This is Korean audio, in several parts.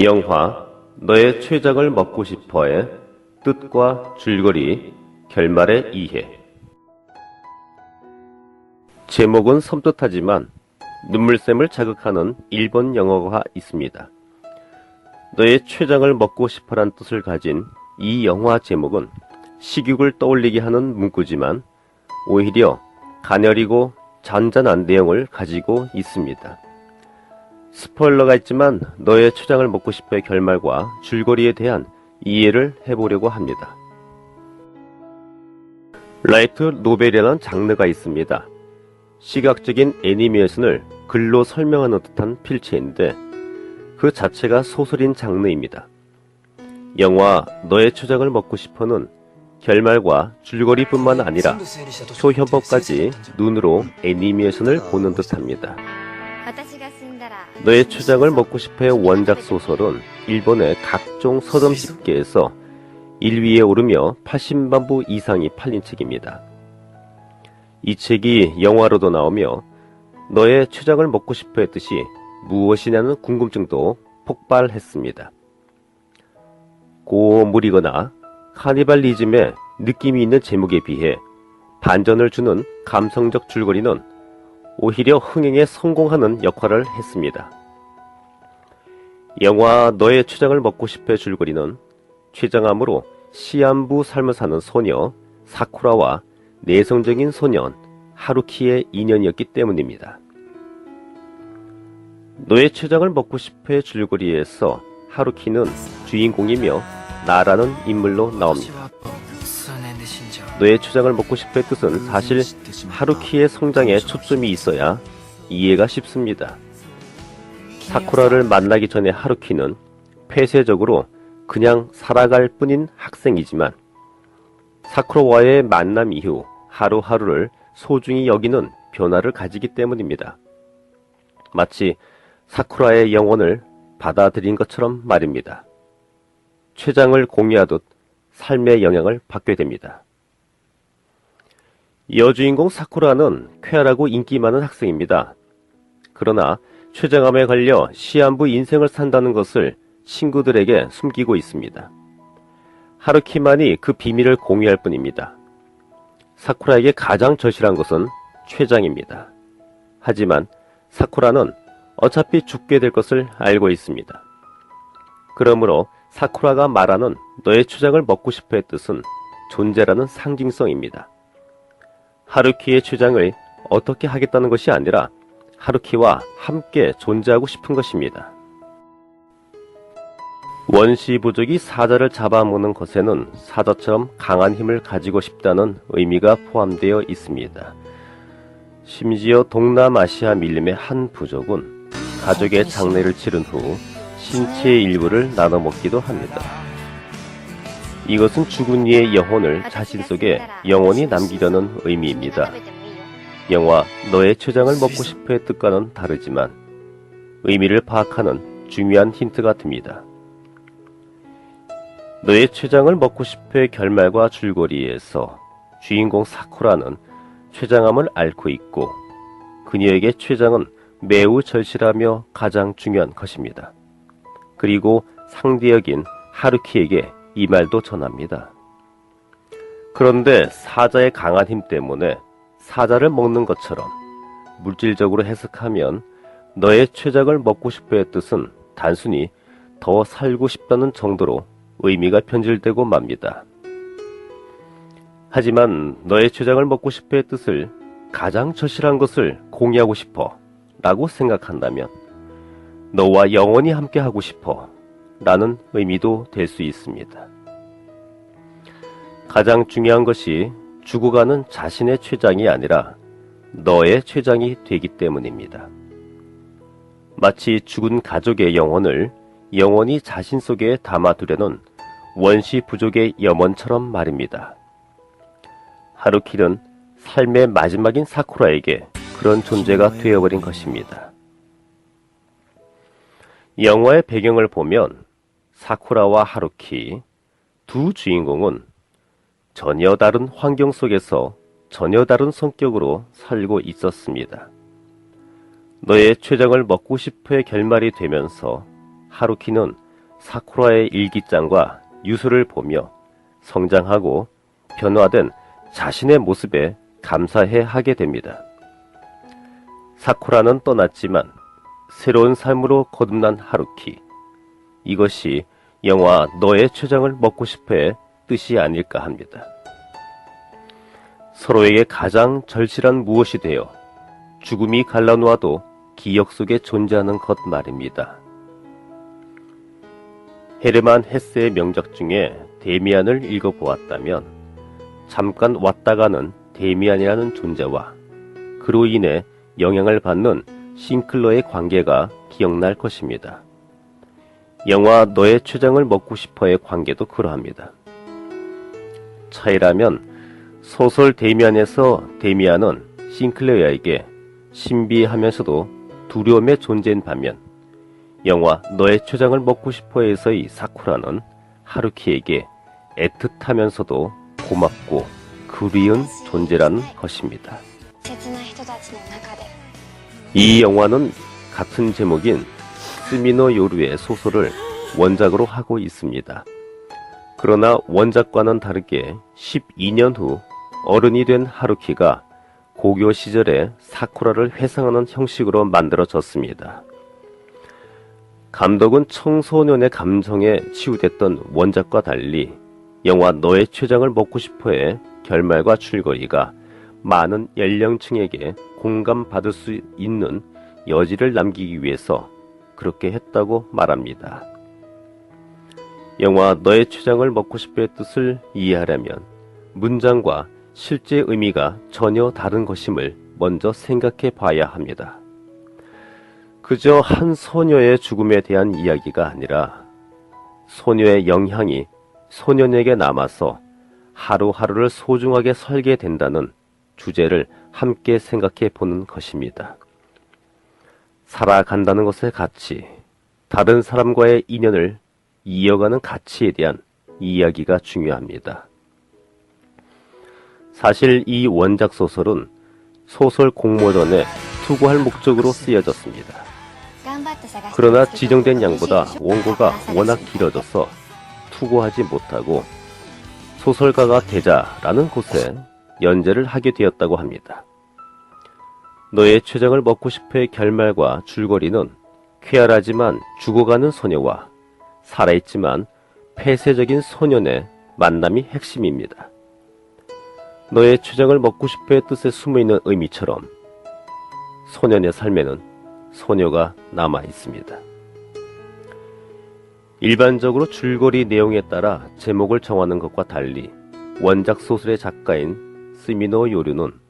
영화 너의 최장을 먹고 싶어의 뜻과 줄거리 결말의 이해 제목은 섬뜩하지만 눈물샘을 자극하는 일본 영어가 있습니다. 너의 최장을 먹고 싶어란 뜻을 가진 이 영화 제목은 식욕을 떠올리게 하는 문구지만 오히려 가녀리고 잔잔한 내용을 가지고 있습니다. 스포일러가 있지만 너의 초장을 먹고 싶어의 결말과 줄거리에 대한 이해를 해보려고 합니다. 라이트 노벨이라는 장르가 있습니다. 시각적인 애니메이션을 글로 설명하는 듯한 필체인데 그 자체가 소설인 장르입니다. 영화 너의 초장을 먹고 싶어는 결말과 줄거리뿐만 아니라 초현법까지 눈으로 애니메이션을 보는 듯합니다. 너의 초장을 먹고 싶어의 원작 소설은 일본의 각종 서점 집계에서 1위에 오르며 80만 부 이상이 팔린 책입니다. 이 책이 영화로도 나오며 너의 초장을 먹고 싶어의 뜻이 무엇이냐는 궁금증도 폭발했습니다. 고무리거나 카니발리즘의 느낌이 있는 제목에 비해 반전을 주는 감성적 줄거리는 오히려 흥행에 성공하는 역할을 했습니다. 영화 너의 췌장을 먹고 싶어의 줄거리는 췌장암으로 시한부 삶을 사는 소녀 사쿠라와 내성적인 소년 하루키의 인연이었기 때문입니다. 너의 췌장을 먹고 싶어의 줄거리에서 하루키는 주인공이며 나라는 인물로 나옵니다. 너의 초장을 먹고 싶어의 뜻은 사실 하루키의 성장에 초점이 있어야 이해가 쉽습니다. 사쿠라를 만나기 전에 하루키는 폐쇄적으로 그냥 살아갈 뿐인 학생이지만 사쿠라와의 만남 이후 하루하루를 소중히 여기는 변화를 가지기 때문입니다. 마치 사쿠라의 영혼을 받아들인 것처럼 말입니다. 최장을 공유하듯 삶의 영향을 받게 됩니다. 여주인공 사쿠라는 쾌활하고 인기 많은 학생입니다. 그러나 췌장암에 걸려 시한부 인생을 산다는 것을 친구들에게 숨기고 있습니다. 하루키만이 그 비밀을 공유할 뿐입니다. 사쿠라에게 가장 절실한 것은 췌장입니다. 하지만 사쿠라는 어차피 죽게 될 것을 알고 있습니다. 그러므로 사쿠라가 말하는 너의 췌장을 먹고 싶어의 뜻은 존재라는 상징성입니다. 하루키의 췌장을 어떻게 하겠다는 것이 아니라 하루키와 함께 존재하고 싶은 것입니다. 원시 부족이 사자를 잡아먹는 것에는 사자처럼 강한 힘을 가지고 싶다는 의미가 포함되어 있습니다. 심지어 동남아시아 밀림의 한 부족은 가족의 장례를 치른 후 신체의 일부를 나눠 먹기도 합니다. 이것은 죽은 이의 영혼을 자신 속에 영원히 남기려는 의미입니다. 영화 너의 췌장을 먹고 싶어의 뜻과는 다르지만 의미를 파악하는 중요한 힌트가 됩니다. 너의 췌장을 먹고 싶어의 결말과 줄거리에서 주인공 사쿠라는 췌장암을 앓고 있고 그녀에게 췌장은 매우 절실하며 가장 중요한 것입니다. 그리고 상대역인 하루키에게 이 말도 전합니다. 그런데 사자의 강한 힘 때문에 사자를 먹는 것처럼 물질적으로 해석하면 너의 췌장을 먹고 싶어의 뜻은 단순히 더 살고 싶다는 정도로 의미가 편질되고 맙니다. 하지만 너의 췌장을 먹고 싶어의 뜻을 가장 절실한 것을 공유하고 싶어 라고 생각한다면 너와 영원히 함께 하고 싶어 라는 의미도 될 수 있습니다. 가장 중요한 것이 죽어가는 자신의 췌장이 아니라 너의 췌장이 되기 때문입니다. 마치 죽은 가족의 영혼을 영원히 자신 속에 담아두려는 원시 부족의 염원처럼 말입니다. 하루키는 삶의 마지막인 사쿠라에게 그런 존재가 되어버린 것입니다. 영화의 배경을 보면 사쿠라와 하루키 두 주인공은 전혀 다른 환경 속에서 전혀 다른 성격으로 살고 있었습니다. 너의 최정을 먹고 싶어의 결말이 되면서 하루키는 사쿠라의 일기장과 유서를 보며 성장하고 변화된 자신의 모습에 감사해 하게 됩니다. 사쿠라는 떠났지만 새로운 삶으로 거듭난 하루키. 이것이 영화 너의 췌장을 먹고 싶어의 뜻이 아닐까 합니다. 서로에게 가장 절실한 무엇이 되어 죽음이 갈라놓아도 기억 속에 존재하는 것 말입니다. 헤르만 헤세의 명작 중에 데미안을 읽어보았다면 잠깐 왔다 가는 데미안이라는 존재와 그로 인해 영향을 받는 싱클러의 관계가 기억날 것입니다. 영화 너의 췌장을 먹고 싶어의 관계도 그러합니다. 차이라면 소설 데미안에서 데미안은 싱클레어에게 신비하면서도 두려움의 존재인 반면 영화 너의 췌장을 먹고 싶어에서의 사쿠라는 하루키에게 애틋하면서도 고맙고 그리운 존재라는 것입니다. 이 영화는 같은 제목인 스미노 요루의 소설을 원작으로 하고 있습니다. 그러나 원작과는 다르게 12년 후 어른이 된 하루키가 고교 시절에 사쿠라를 회상하는 형식으로 만들어졌습니다. 감독은 청소년의 감정에 치유됐던 원작과 달리 영화 너의 췌장을 먹고 싶어의 결말과 줄거리가 많은 연령층에게 공감받을 수 있는 여지를 남기기 위해서 그렇게 했다고 말합니다. 영화 너의 췌장을 먹고 싶어의 뜻을 이해하려면 문장과 실제 의미가 전혀 다른 것임을 먼저 생각해 봐야 합니다. 그저 한 소녀의 죽음에 대한 이야기가 아니라 소녀의 영향이 소년에게 남아서 하루하루를 소중하게 살게 된다는 주제를 함께 생각해 보는 것입니다. 살아간다는 것의 가치, 다른 사람과의 인연을 이어가는 가치에 대한 이야기가 중요합니다. 사실 이 원작 소설은 소설 공모전에 투고할 목적으로 쓰여졌습니다. 그러나 지정된 양보다 원고가 워낙 길어져서 투고하지 못하고 소설가가 되자라는 곳에 연재를 하게 되었다고 합니다. 너의 췌장을 먹고 싶어의 결말과 줄거리는 쾌활하지만 죽어가는 소녀와 살아있지만 폐쇄적인 소년의 만남이 핵심입니다. 너의 췌장을 먹고 싶어의 뜻에 숨어있는 의미처럼 소년의 삶에는 소녀가 남아 있습니다. 일반적으로 줄거리 내용에 따라 제목을 정하는 것과 달리 원작 소설의 작가인 스미노 요류는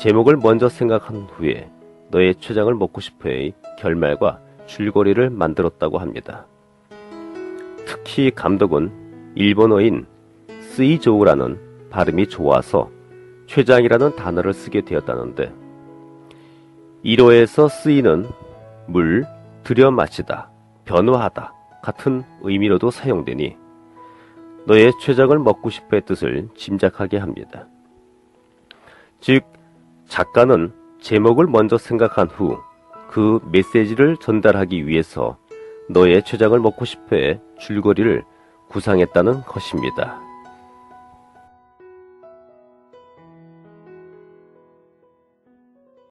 제목을 먼저 생각한 후에 너의 췌장을 먹고 싶어의 결말과 줄거리를 만들었다고 합니다. 특히 감독은 일본어인 스이조우라는 발음이 좋아서 췌장이라는 단어를 쓰게 되었다는데 1호에서 쓰이는 물, 들여 마시다, 변화하다 같은 의미로도 사용되니 너의 췌장을 먹고 싶어의 뜻을 짐작하게 합니다. 즉, 작가는 제목을 먼저 생각한 후 그 메시지를 전달하기 위해서 너의 췌장을 먹고 싶어의 줄거리를 구상했다는 것입니다.